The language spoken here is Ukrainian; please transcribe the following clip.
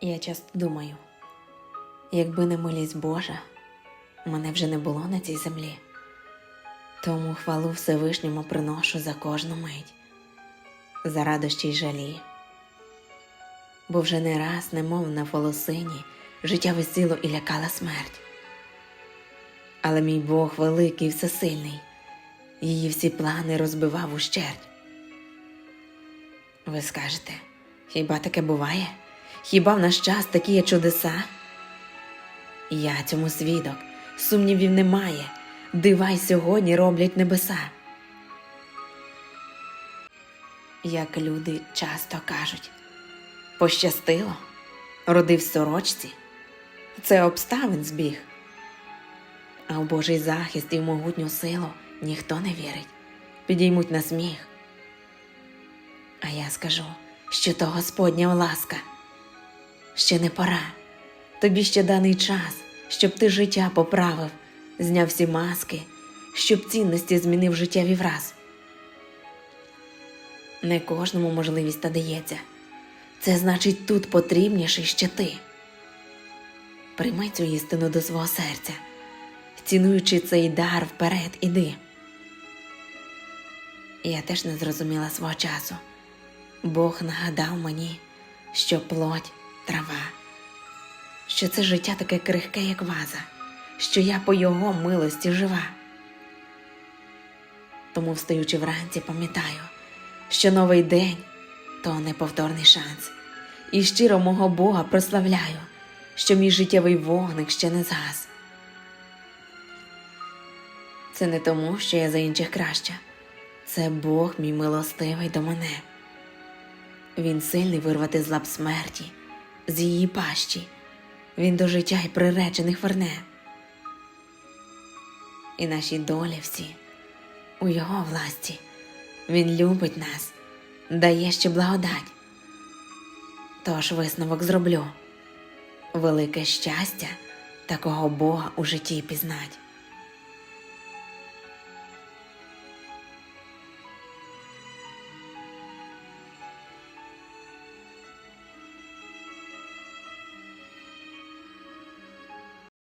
Я часто думаю, якби не милість Божа, мене вже не було на цій землі. Тому хвалу Всевишньому приношу за кожну мить, за радощі й жалі. Бо вже не раз, немов на волосині, життя висіло і лякала смерть. Але мій Бог великий і всесильний, її всі плани розбивав ущерть. Ви скажете, хіба таке буває? Хіба в наш час такі є чудеса? Я цьому свідок, сумнівів немає, дива й сьогодні роблять небеса. Як люди часто кажуть, пощастило, родив сорочці, це обставин збіг. А в Божий захист і в могутню силу ніхто не вірить, підіймуть на сміх. А я скажу, що то Господня ласка. Ще не пора. Тобі ще даний час, щоб ти життя поправив, зняв всі маски, щоб цінності змінив життєві враз. Не кожному можливість та дається. Це значить тут потрібніший ще ти. Прийми цю істину до свого серця, цінуючи цей дар вперед іди. Я теж не зрозуміла свого часу. Бог нагадав мені, що плоть трава, що це життя таке крихке, як ваза, що я по його милості жива. Тому, встаючи вранці, пам'ятаю, що новий день то неповторний шанс, і щиро мого Бога прославляю, що мій життєвий вогник ще не згас. Це не тому, що я за інших краща, це Бог мій милостивий до мене. Він сильний вирвати з лап смерті, з її пащі. Він до життя й приречених верне. І наші долі всі у його власті. Він любить нас, дає ще благодать. Тож висновок зроблю велике щастя такого Бога у житті пізнать.